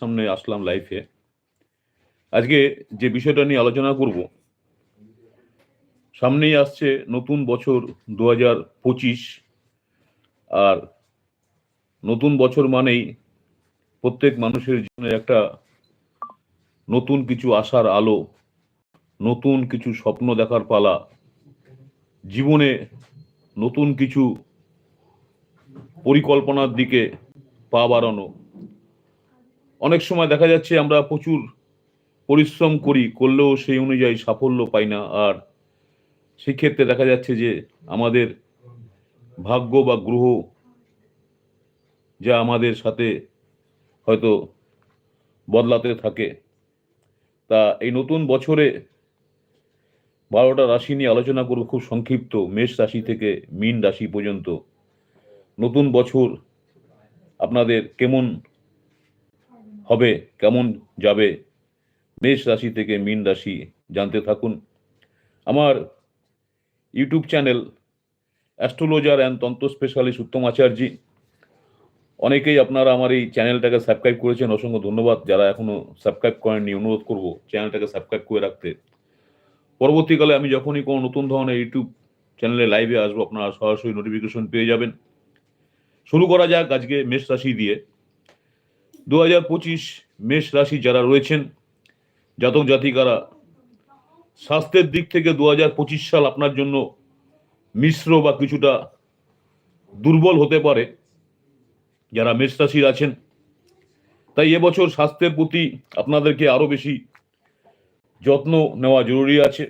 সামনে আসলাম লাইফে আজকে যে বিষয়টা নিয়ে আলোচনা করব, সামনেই আসছে নতুন বছর দু হাজার পঁচিশ, আর নতুন বছর মানেই প্রত্যেক মানুষের জীবনে একটা নতুন কিছু আশার আলো, নতুন কিছু স্বপ্ন দেখার পালা, জীবনে নতুন কিছু পরিকল্পনার দিকে পা বাড়ানো। অনেক সময় দেখা যাচ্ছে আমরা প্রচুর পরিশ্রম করি, করলেও সেই অনুযায়ী সাফল্য পাই না। আর সেক্ষেত্রে দেখা যাচ্ছে যে আমাদের ভাগ্য বা গ্রহ যা আমাদের সাথে হয়তো বদলাতে থাকে, তা এই নতুন বছরে বারোটা রাশি নিয়ে আলোচনা করব। খুব সংক্ষিপ্ত, মেষ রাশি থেকে মীন রাশি পর্যন্ত। নতুন বছর আপনাদের কেমন হবে, কেমন যাবে? মেষ রাশি থেকে মীন রাশি জানতে থাকুন। আমার YouTube channel astrologer and tantra specialist Uttam Acharyi. অনেকেই আপনারা আমার এই চ্যানেলটাকে সাবস্ক্রাইব করেছেন, অসংখ্য ধন্যবাদ। যারা এখনও সাবস্ক্রাইব করেননি, অনুরোধ করব চ্যানেলটাকে সাবস্ক্রাইব করে রাখতে। পরবর্তীকালে আমি যখনই কোনো নতুন ধরনের ইউটিউব চ্যানেলে লাইভে আসব, আপনারা সরাসরি নোটিফিকেশন পেয়ে যাবেন। শুরু করা যাক আজকে মেষ রাশি দিয়ে। দু হাজার পঁচিশ মেষ রাশি যারা রয়েছেন, জাতক জাতিকারা, স্বাস্থ্যের দিক থেকে দু হাজার পঁচিশ সাল আপনার জন্য মিশ্র বা কিছুটা দুর্বল হতে পারে, যারা মেষ রাশির আছেন। তাই এবছর স্বাস্থ্যের প্রতি আপনাদেরকে আরও বেশি যত্ন নেওয়া জরুরি আছে।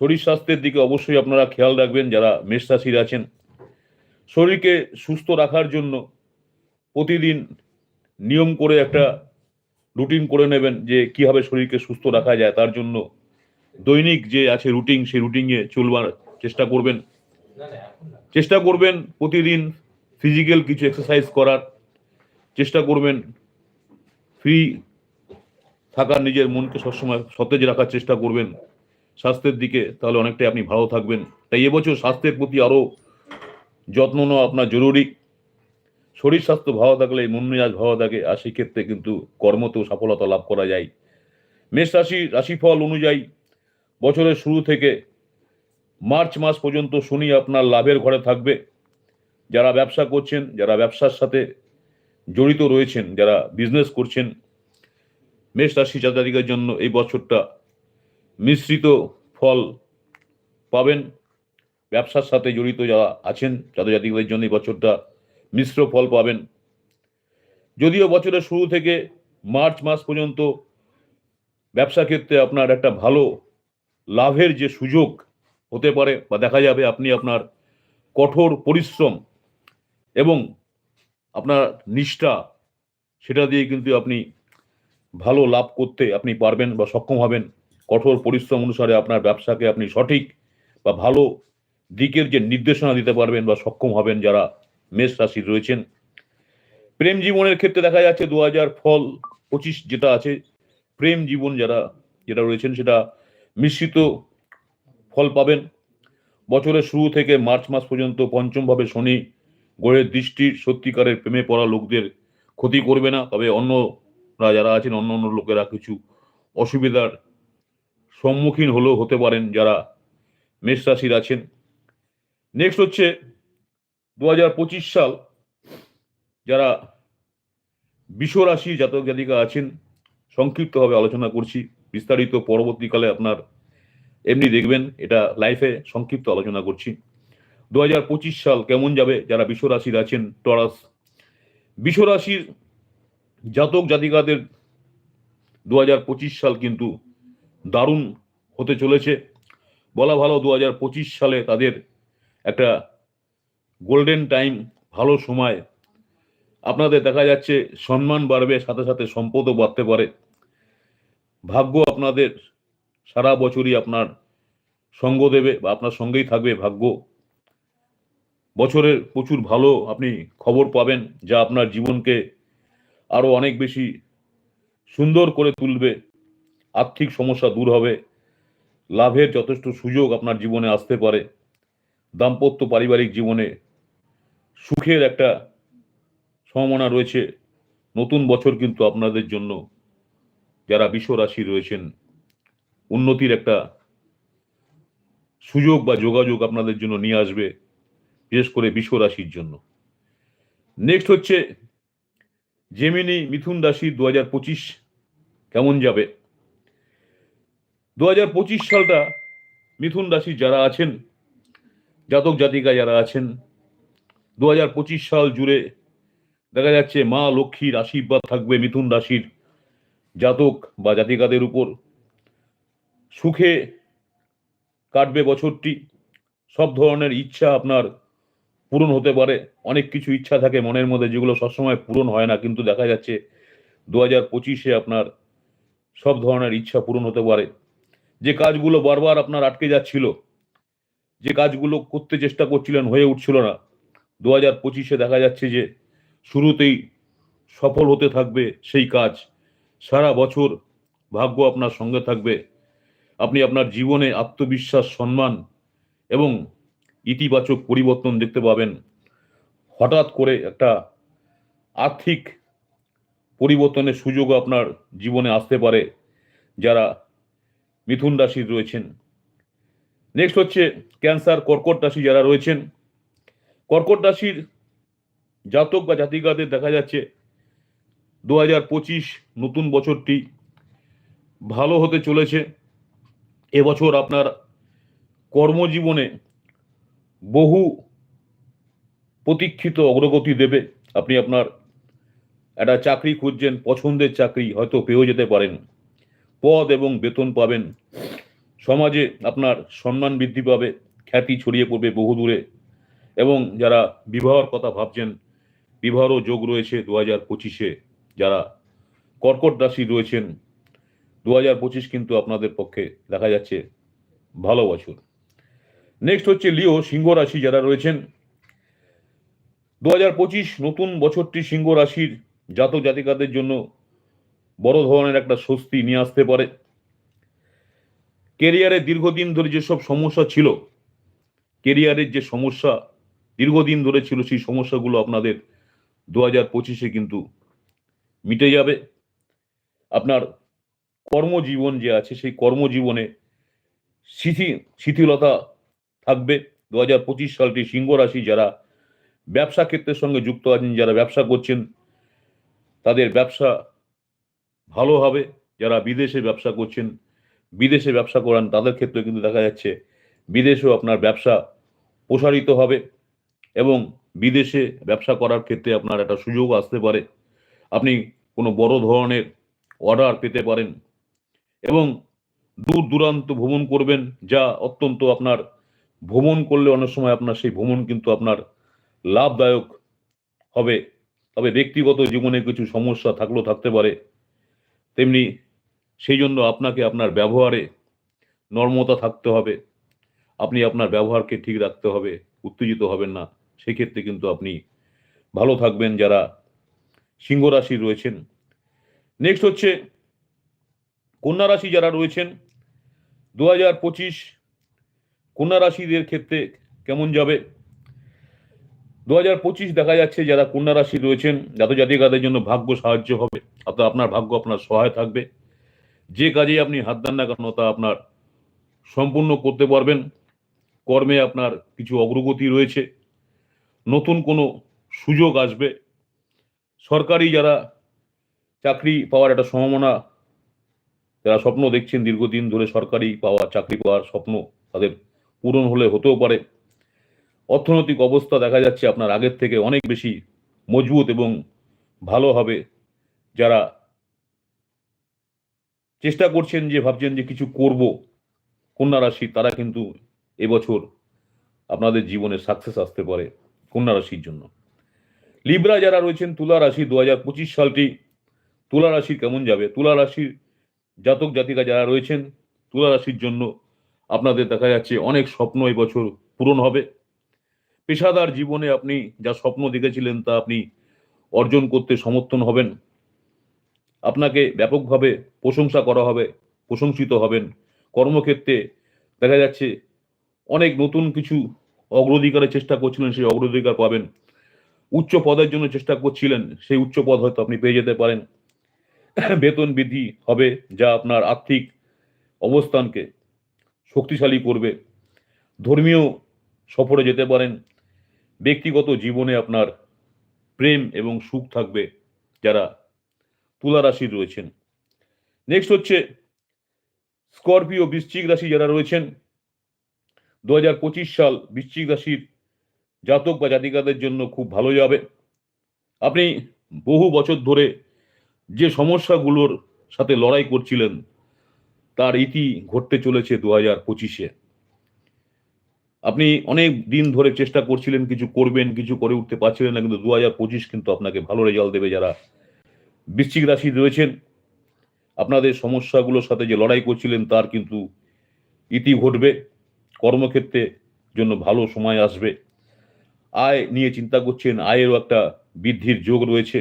শরীর স্বাস্থ্যের দিকে অবশ্যই আপনারা খেয়াল রাখবেন, যারা মেষ রাশির আছেন। শরীরকে সুস্থ রাখার জন্য প্রতিদিন নিয়ম করে একটা রুটিন করে নেবেন যে কীভাবে শরীরকে সুস্থ রাখা যায়, তার জন্য দৈনিক যে আছে রুটিন সেই রুটিনে চলবার চেষ্টা করবেন। চেষ্টা করবেন প্রতিদিন ফিজিক্যাল কিছু এক্সারসাইজ করার। চেষ্টা করবেন ফ্রি থাকার, নিজের মনকে সবসময় সতেজ রাখার চেষ্টা করবেন। স্বাস্থ্যের দিকে তাহলে অনেকটাই আপনি ভালো থাকবেন। তাই এবছর স্বাস্থ্যের প্রতি আরও যত্ন নেওয়া আপনার জরুরি। শরীর স্বাস্থ্য ভালো থাকলে মন মেজাজ ভালো থাকে আর সেক্ষেত্রে কিন্তু কর্মতেও সফলতা লাভ করা যায়। মেষ রাশি, রাশিফল অনুযায়ী বছরের শুরু থেকে মার্চ মাস পর্যন্ত শনি আপনার লাভের ঘরে থাকবে। যারা ব্যবসা করছেন, যারা ব্যবসার সাথে জড়িত রয়েছেন, যারা বিজনেস করছেন, মেষ রাশি জাতিকার জন্য এই বছরটা মিশ্রিত ফল পাবেন। ব্যবসার সাথে জড়িত যারা আছেন জাতক জাতিকাদের জন্য এই বছরটা মিশ্র ফল পাবেন। যদিও বছরের শুরু থেকে মার্চ মাস পর্যন্ত ব্যবসা ক্ষেত্রে আপনার একটা ভালো লাভের যে সুযোগ হতে পারে বা দেখা যাবে আপনি আপনার কঠোর পরিশ্রম এবং আপনার নিষ্ঠা, সেটা দিয়ে কিন্তু আপনি ভালো লাভ করতে আপনি পারবেন বা সক্ষম হবেন। কঠোর পরিশ্রম অনুসারে আপনার ব্যবসাকে আপনি সঠিক বা ভালো দিকের যে নির্দেশনা দিতে পারবেন বা সক্ষম হবেন যারা মেষ রাশির রয়েছেন। প্রেম জীবনের ক্ষেত্রে দেখা যাচ্ছে দু হাজার ফল পঁচিশ যেটা আছে, প্রেম জীবন যারা, যেটা রয়েছেন সেটা মিশ্রিত ফল পাবেন। বছরের শুরু থেকে মার্চ মাস পর্যন্ত পঞ্চমভাবে শনি গোড়ের দৃষ্টি সত্যিকারের প্রেমে পড়া লোকদের ক্ষতি করবে না। তবে অন্যরা যারা আছেন, অন্য অন্য লোকেরা কিছু অসুবিধার সম্মুখীন হলেও হতে পারেন যারা মেষ রাশির আছেন। নেক্সট হচ্ছে দু হাজার পঁচিশ সাল যারা বিশ্ব রাশি জাতক জাতিকা আছেন, সংক্ষিপ্তভাবে আলোচনা করছি। বিস্তারিত পরবর্তীকালে আপনার এমনি দেখবেন, এটা লাইফে সংক্ষিপ্ত আলোচনা করছি। দু হাজার পঁচিশ সাল কেমন যাবে, যারা বিশ্ব রাশির আছেন, টরাস। বিশ্ব রাশির জাতক জাতিকাদের দু হাজার পঁচিশ সাল কিন্তু দারুণ হতে চলেছে। বলা ভালো দু হাজার পঁচিশ সালে তাদের একটা গোল্ডেন টাইম ভালো সময়। আপনাদের দেখা যাচ্ছে সম্মান বাড়বে, সাথে সাথে সম্পদও বাড়তে পারে। ভাগ্য আপনাদের সারা বছরই আপনার সঙ্গ দেবে বা আপনার সঙ্গেই থাকবে ভাগ্য। বছরের প্রচুর ভালো আপনি খবর পাবেন, যা আপনার জীবনকে আরও অনেক বেশি সুন্দর করে তুলবে। আর্থিক সমস্যা দূর হবে। লাভের যথেষ্ট সুযোগ আপনার জীবনে আসতে পারে। দাম্পত্য পারিবারিক জীবনে সুখের একটা সম্ভাবনা রয়েছে। নতুন বছর কিন্তু আপনাদের জন্য যারা বিশ্ব রাশি রয়েছেন, উন্নতির একটা সুযোগ বা যোগাযোগ আপনাদের জন্য নিয়ে আসবে, বিশেষ করে বিশ্ব রাশির জন্য। নেক্সট হচ্ছে জেমিনি মিথুন রাশি দু হাজার পঁচিশ কেমন যাবে? দু হাজার পঁচিশ সালটা মিথুন রাশি যারা আছেন, জাতক জাতিকা যারা আছেন দু হাজার পঁচিশ সাল জুড়ে দেখা যাচ্ছে মা লক্ষ্মীর আশীর্বাদ থাকবে মিথুন রাশির জাতক বা জাতিকাদের উপর। সুখে কাটবে বছরটি। সব ধরনের ইচ্ছা আপনার পূরণ হতে পারে। অনেক কিছু ইচ্ছা থাকে মনের মধ্যে যেগুলো সবসময় পূরণ হয় না, কিন্তু দেখা যাচ্ছে দু হাজার পঁচিশে আপনার সব ধরনের ইচ্ছা পূরণ হতে পারে। যে কাজগুলো বারবার আপনার আটকে যাচ্ছিল, যে কাজগুলো করতে চেষ্টা করছিলেন হয়ে উঠছিল না দু হাজার পঁচিশে দেখা যাচ্ছে যে শুরুতেই সফল হতে থাকবে সেই কাজ। সারা বছর ভাগ্য আপনার সঙ্গে থাকবে। আপনি আপনার জীবনে আত্মবিশ্বাস, সম্মান এবং ইতিবাচক পরিবর্তন দেখতে পাবেন। হঠাৎ করে একটা আর্থিক পরিবর্তনের সুযোগও আপনার জীবনে আসতে পারে, যারা মিথুন রাশির রয়েছেন। নেক্সট হচ্ছে ক্যান্সার, কর্কট রাশি যারা রয়েছেন কর্কট রাশির জাতক বা জাতিকাদের দেখা যাচ্ছে দু হাজার পঁচিশ নতুন বছরটি ভালো হতে চলেছে। এবছর আপনার কর্মজীবনে বহু প্রতীক্ষিত অগ্রগতি দেবে। আপনি আপনার একটা চাকরি খুঁজছেন, পছন্দের চাকরি হয়তো পেয়েও যেতে পারেন। পদ এবং বেতন পাবেন। সমাজে আপনার সম্মান বৃদ্ধি পাবে, খ্যাতি ছড়িয়ে পড়বে বহু দূরে এবং যারা বিবাহর কথা ভাবছেন, বিবাহরও যোগ রয়েছে দু হাজার পঁচিশে। যারা কর্কট রাশি রয়েছেন দু হাজার পঁচিশ কিন্তু আপনাদের পক্ষে দেখা যাচ্ছে ভালো বছর। নেক্সট হচ্ছে লিও, সিংহ রাশি যারা রয়েছেন দু হাজার পঁচিশ নতুন বছরটি সিংহ রাশির জাতক জাতিকাদের জন্য বড় ধরনের একটা স্বস্তি নিয়ে আসতে পারে। কেরিয়ারে দীর্ঘদিন ধরে যেসব সমস্যা ছিল কেরিয়ারের যে সমস্যা দীর্ঘদিন ধরে ছিল সেই সমস্যাগুলো আপনাদের দু হাজার পঁচিশে কিন্তু মিটে যাবে। আপনার কর্মজীবন যে আছে, সেই কর্মজীবনে শিথি, শিথিলতা থাকবে। দু হাজার পঁচিশ সালটি সিংহ রাশি যারা ব্যবসা ক্ষেত্রের সঙ্গে যুক্ত আছেন, যারা ব্যবসা করছেন, তাদের ব্যবসা ভালো হবে। যারা বিদেশে ব্যবসা করছেন, বিদেশে ব্যবসা করান, তাদের ক্ষেত্রে কিন্তু দেখা যাচ্ছে বিদেশেও আপনার ব্যবসা প্রসারিত হবে। এবং বিদেশে ব্যবসা করার ক্ষেত্রে আপনার একটা সুযোগ আসতে পারে। আপনি কোনো বড় ধরনের অর্ডার পেতে পারেন এবং দূর দূরান্ত ভ্রমণ করবেন, যা অত্যন্ত আপনার ভ্রমণ করলে অনেক সময় আপনার সেই ভ্রমণ কিন্তু আপনার লাভদায়ক হবে। তবে ব্যক্তিগত জীবনে কিছু সমস্যা থাকলেও থাকতে পারে। তেমনি সেই জন্য আপনাকে আপনার ব্যবহারে নর্মতা থাকতে হবে। আপনি আপনার ব্যবহারকে ঠিক রাখতে হবে, উত্তেজিত হবেন না। সেক্ষেত্রে কিন্তু আপনি ভালো থাকবেন যারা সিংহ রাশি রয়েছেন। নেক্সট হচ্ছে কন্যা রাশি যারা রয়েছেন দু হাজার পঁচিশ কন্যা রাশিদের ক্ষেত্রে কেমন যাবে? দু হাজার পঁচিশ দেখা যাচ্ছে যারা কন্যা রাশি রয়েছেন, জাতক জাতিকাদের জন্য ভাগ্য সাহায্য হবে, অর্থাৎ আপনার ভাগ্য আপনার সহায় থাকবে। যে কাজে আপনি হাত দেন না কেন, তা আপনার সম্পূর্ণ করতে পারবেন। কর্মে আপনার কিছু অগ্রগতি রয়েছে। নতুন কোনো সুযোগ আসবে। সরকারি যারা চাকরি পাওয়ার একটা সম্ভাবনা, যারা স্বপ্ন দেখছেন দীর্ঘদিন ধরে সরকারি পাওয়া, চাকরি পাওয়ার স্বপ্ন তাদের পূরণ হলে হতেও পারে। অর্থনৈতিক অবস্থা দেখা যাচ্ছে আপনার আগের থেকে অনেক বেশি মজবুত এবং ভালো হবে। যারা চেষ্টা করছেন যে ভাবছেন যে কিছু করব, কন্যা রাশি, তারা কিন্তু এবছর আপনাদের জীবনে সাকসেস আসতে পারে। কন্যা রাশির জন্য। লিব্রা যারা রয়েছেন, তুলা রাশি দু হাজার পঁচিশ সালটি, তুলা রাশির কেমন যাবে? তুলা রাশির জাতক জাতিকা যারা রয়েছেন, তুলা রাশির জন্য আপনাদের দেখা যাচ্ছে অনেক স্বপ্ন এবছর পূরণ হবে। পেশাদার জীবনে আপনি যা স্বপ্ন দেখেছিলেন তা আপনি অর্জন করতে সমর্থন হবেন। আপনাকে ব্যাপকভাবে প্রশংসা করা হবে, প্রশংসিত হবেন। কর্মক্ষেত্রে দেখা যাচ্ছে অনেক নতুন কিছু অগ্রাধিকারের চেষ্টা করছিলেন, সেই অগ্রাধিকার পাবেন। উচ্চ পদের জন্য চেষ্টা করছিলেন, সেই উচ্চ পদ হয়তো আপনি পেয়ে যেতে পারেন। বেতন বৃদ্ধি হবে, যা আপনার আর্থিক অবস্থানকে শক্তিশালী করবে। ধর্মীয় সফরে যেতে পারেন। ব্যক্তিগত জীবনে আপনার প্রেম এবং সুখ থাকবে, যারা তুলা রাশির রয়েছেন। নেক্সট হচ্ছে, স্করপিও বৃশ্চিক রাশি যারা রয়েছেন দু হাজার পঁচিশ সাল বৃশ্চিক রাশির জাতক বা জাতিকাদের জন্য খুব ভালো যাবে। আপনি বহু বছর ধরে যে সমস্যাগুলোর সাথে লড়াই করছিলেন, তার ইতি ঘটতে চলেছে দু হাজার পঁচিশে। আপনি অনেক দিন ধরে চেষ্টা করছিলেন, কিছু করবেন, কিছু করে উঠতে পারছিলেন না, কিন্তু দু হাজার পঁচিশ কিন্তু আপনাকে ভালো রেজাল্ট দেবে যারা বৃশ্চিক রাশি রয়েছেন। আপনাদের সমস্যাগুলোর সাথে যে লড়াই করছিলেন, তার কিন্তু ইতি ঘটবে। কর্মক্ষেত্রে জন্য ভালো সময় আসবে। আয় নিয়ে চিন্তা করছেন, আয়েরও একটা বৃদ্ধির যোগ রয়েছে,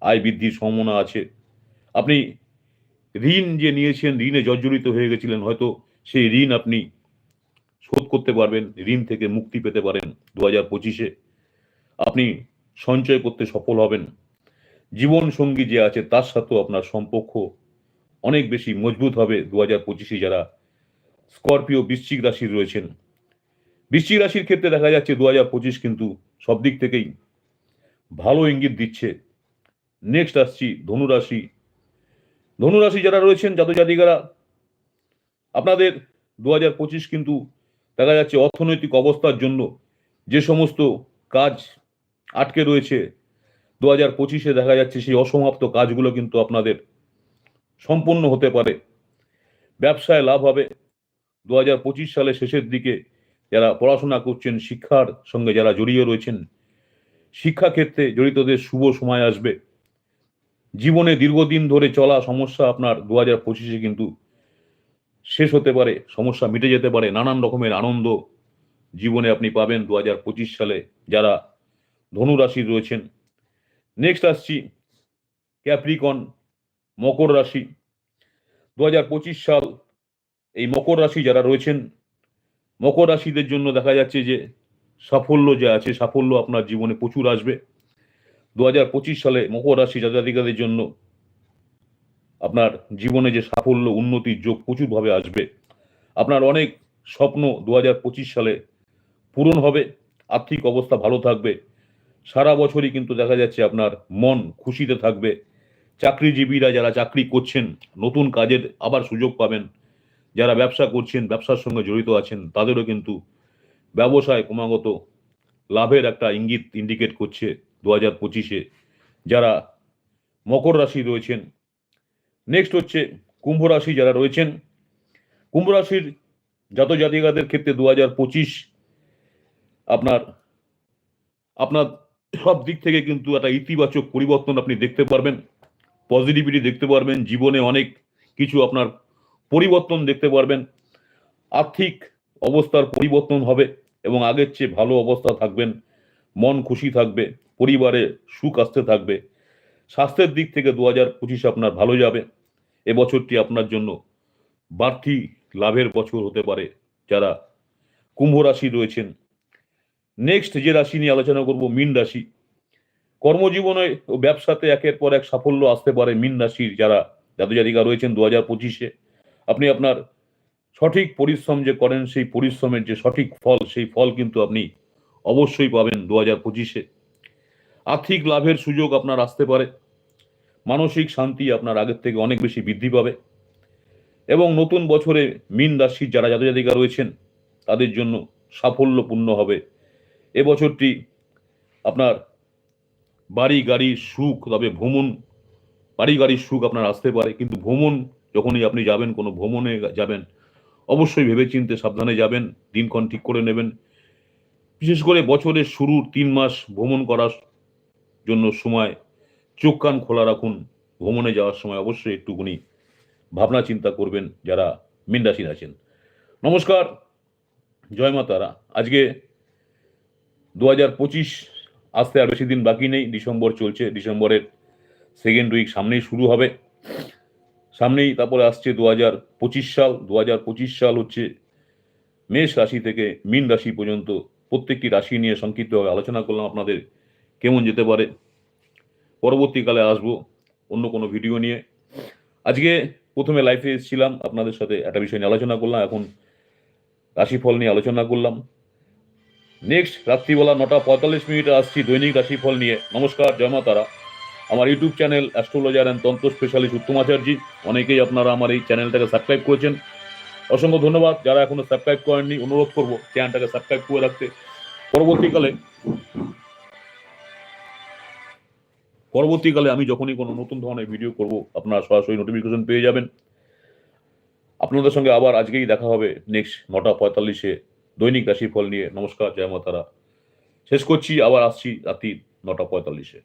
আয় বৃদ্ধির সম্ভাবনা আছে। আপনি ঋণ যে নিয়েছেন, ঋণে জর্জরিত হয়ে গেছিলেন, হয়তো সেই ঋণ আপনি শোধ করতে পারবেন, ঋণ থেকে মুক্তি পেতে পারেন দু হাজার পঁচিশে। আপনি সঞ্চয় করতে সফল হবেন। জীবন সঙ্গী যে আছে, তার সাথেও আপনার সম্পর্ক অনেক বেশি মজবুত হবে দু হাজার পঁচিশে যারা স্করপিও বৃশ্চিক রাশির রয়েছেন। বৃশ্চিক রাশির ক্ষেত্রে দেখা যাচ্ছে দু হাজার পঁচিশ কিন্তু সব দিক থেকেই ভালো ইঙ্গিত দিচ্ছে। নেক্সট আসছি ধনুরাশি। ধনুরাশি যারা রয়েছেন জাতক জাতিকারা আপনাদের দু হাজার পঁচিশ কিন্তু দেখা যাচ্ছে অর্থনৈতিক অবস্থার জন্য যে সমস্ত কাজ আটকে রয়েছে দু হাজার পঁচিশে দেখা যাচ্ছে সেই অসমাপ্ত কাজগুলো কিন্তু আপনাদের সম্পূর্ণ হতে পারে। ব্যবসায় লাভ হবে দু সালের শেষের দিকে যারা পড়াশোনা করছেন, শিক্ষার সঙ্গে যারা জড়িয়ে রয়েছেন, শিক্ষাক্ষেত্রে জড়িতদের শুভ সময় আসবে। জীবনে দীর্ঘদিন ধরে চলা সমস্যা আপনার দু হাজার পঁচিশে কিন্তু শেষ হতে পারে, সমস্যা মিটে যেতে পারে, নানান রকমের আনন্দ জীবনে আপনি পাবেন দু হাজার পঁচিশ সালে যারা ধনু রাশি রয়েছেন। নেক্সট আসছি, ক্যাপ্রিকন, মকর রাশি। দু হাজার পঁচিশ সাল এই মকর রাশি যারা রয়েছেন, মকর রাশিদের জন্য দেখা যাচ্ছে যে সাফল্য যে আছে, সাফল্য আপনার জীবনে প্রচুর আসবে। দু হাজার পঁচিশ সালে মকর রাশি জাতিকাদের জন্য আপনার জীবনে যে সাফল্য, উন্নতির যোগ প্রচুরভাবে আসবে। আপনার অনেক স্বপ্ন দু হাজার পঁচিশ সালে পূরণ হবে, আর্থিক অবস্থা ভালো থাকবে। সারা বছরই কিন্তু দেখা যাচ্ছে আপনার মন খুশিতে থাকবে। চাকরিজীবীরা যারা চাকরি করছেন, নতুন কাজের আবার সুযোগ পাবেন। যারা ব্যবসা করছেন, ব্যবসার সঙ্গে জড়িত আছেন, তাদেরও কিন্তু ব্যবসায় ক্রমাগত লাভের একটা ইঙ্গিত ইন্ডিকেট করছে দু হাজার পঁচিশে। যারা মকর রাশি রয়েছেন নেক্সট হচ্ছে কুম্ভ রাশি যারা রয়েছেন, কুম্ভ রাশির জাত জাতিকাদের ক্ষেত্রে দু হাজার পঁচিশ আপনার আপনার সব দিক থেকে কিন্তু একটা ইতিবাচক পরিবর্তন আপনি দেখতে পারবেন পজিটিভিটি দেখতে পারবেন, জীবনে অনেক কিছু আপনার পরিবর্তন দেখতে পারবেন। আর্থিক অবস্থার পরিবর্তন হবে এবং আগের চেয়ে ভালো অবস্থা থাকবেন। মন খুশি থাকবে, পরিবারে সুখ আসতে থাকবে। স্বাস্থ্যের দিক থেকে দু হাজার পঁচিশ আপনার ভালো যাবে। এ বছরটি আপনার জন্য বাড়তি লাভের বছর হতে পারে। যারা কুম্ভ রাশি রয়েছেন নেক্সট যে রাশি নিয়ে আলোচনা করব, মিন রাশি। কর্মজীবনে ও ব্যবসাতে একের পর এক সাফল্য আসতে পারে মিন রাশির যারা জাতক জাতিকা রয়েছেন দু হাজার পঁচিশে। আপনি আপনার সঠিক পরিশ্রম যে করেন, সেই পরিশ্রমের যে সঠিক ফল, সেই ফল কিন্তু আপনি অবশ্যই পাবেন দু হাজার পঁচিশে। আর্থিক লাভের সুযোগ আপনার আসতে পারে। মানসিক শান্তি আপনার আগের থেকে অনেক বেশি বৃদ্ধি পাবে। এবং নতুন বছরে মিন রাশির যারা জাতক জাতিকা রয়েছেন, তাদের জন্য সাফল্যপূর্ণ হবে। এ বছরটি আপনার বাড়ি গাড়ির সুখ, তবে ভ্রমণ, বাড়ি গাড়ির সুখ আপনার আসতে পারে। কিন্তু ভ্রমণ যখনই আপনি যাবেন, কোনো ভ্রমণে যাবেন, অবশ্যই ভেবেচিন্তে সাবধানে যাবেন, দিনক্ষণ ঠিক করে নেবেন। বিশেষ করে বছরের শুরুর তিন মাস ভ্রমণ করার জন্য সময়, চোখ কান খোলা রাখুন, ভ্রমণে যাওয়ার সময় অবশ্যই একটুকুনি ভাবনা চিন্তা করবেন, যারা মিন রাশির আছেন। নমস্কার, জয় মা তারা। আজকে দু হাজার পঁচিশ আসতে আর বেশি দিন বাকি নেই, ডিসেম্বর চলছে, ডিসেম্বরের সেকেন্ড উইক সামনেই শুরু হবে। সামনেই তারপরে আসছে দু হাজার পঁচিশ সাল দু হাজার পঁচিশ সাল হচ্ছে মেষ রাশি থেকে মিন রাশি পর্যন্ত প্রত্যেকটি রাশি নিয়ে সংক্ষিপ্তভাবে আলোচনা করলাম আপনাদের, কেমন যেতে পারে। পরবর্তীকালে আসব অন্য কোনো ভিডিও নিয়ে। আজকে প্রথমে লাইফে এসেছিলাম, আপনাদের সাথে একটা বিষয় নিয়ে আলোচনা করলাম, এখন রাশিফল নিয়ে আলোচনা করলাম। নেক্সট রাত্রিবেলা নটা পঁয়তাল্লিশ মিনিটে আসছি দৈনিক রাশিফল নিয়ে। নমস্কার, জয় মা তারা। আমার YouTube channel astrologer and tantra specialist Uttam Acharyi. অনেকেই আপনারা আমার এই চ্যানেলটাকে সাবস্ক্রাইব করেছেন। অসংখ্য ধন্যবাদ। যারা এখনও সাবস্ক্রাইব করেননি, অনুরোধ করব চ্যানেলটাকে সাবস্ক্রাইব করে রাখতে। পরবর্তীকালে পরবর্তীকালে আমি যখনই কোনো নতুন ধরনের ভিডিও করব, আপনারা সরাসরি নোটিফিকেশন পেয়ে যাবেন। আপনাদের সঙ্গে আবার আজকেই দেখা হবে নেক্সট নটা পঁয়তাল্লিশে দৈনিক রাশিফল নিয়ে। নমস্কার, জয় মাতারা। শেষ করছি, আবার আসছি রাত্রি নটা পঁয়তাল্লিশে।